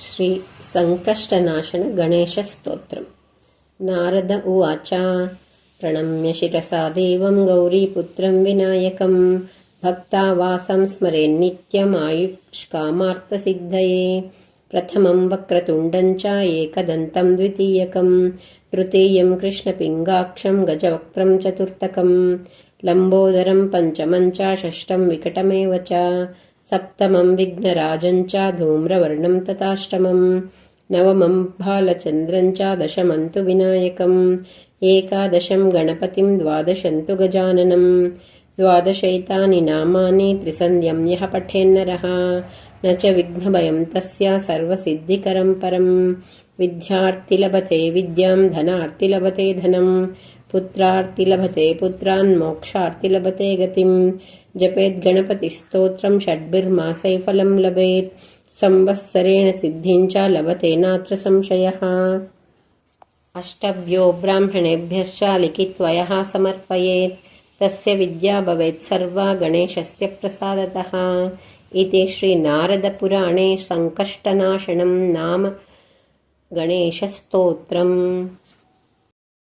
श्रीसङ्कष्टनाशनगणेशस्तोत्रं नारद उवाच प्रणम्य शिरसा देवं गौरीपुत्रं विनायकं भक्तावासं स्मरेन्नित्यमायुष्कामार्थसिद्धये प्रथमं वक्रतुण्डं च एकदन्तं द्वितीयकं तृतीयं कृष्णपिङ्गाक्षं गजवक्त्रं चतुर्थकं लम्बोदरं पञ्चमं च षष्ठं विकटमेव च। सप्तमं विघ्नराजं च धूम्रवर्णं तथाष्टमं नवमं बालचन्द्रं च दशमं तु विनायकम् एकादशं गणपतिं द्वादशं तु गजाननम् ద్వాదశైతాని నామాని త్రిసంధ్యం యః పఠేన్నరः न च విఘ్నభయం తస్య సర్వసిద్ధికరం పరం విద్యార్థి లభతే విద్యాం ధనార్థి లభతే ధనం పుత్రార్తి లభతే పుత్రాన్ మోక్షార్తి లభతే గతిం జపేద్ గణపతి స్తోత్రం షడ్భిర్మాసైఫలం లభేత్ సంవత్సరేణ సిద్ధించ లభతే నాత్ర సంశయ అష్టభ్యో బ్రాహ్మణేభ్యశ్చ లిఖిత్వయ సమర్పయేత్ తస్య విద్యా భవేత్ సర్వా గణేశస్య ప్రసాదత ఇది శ్రీనారదపురాణే సంకష్టనాశనం నామ గణేశస్తోత్రం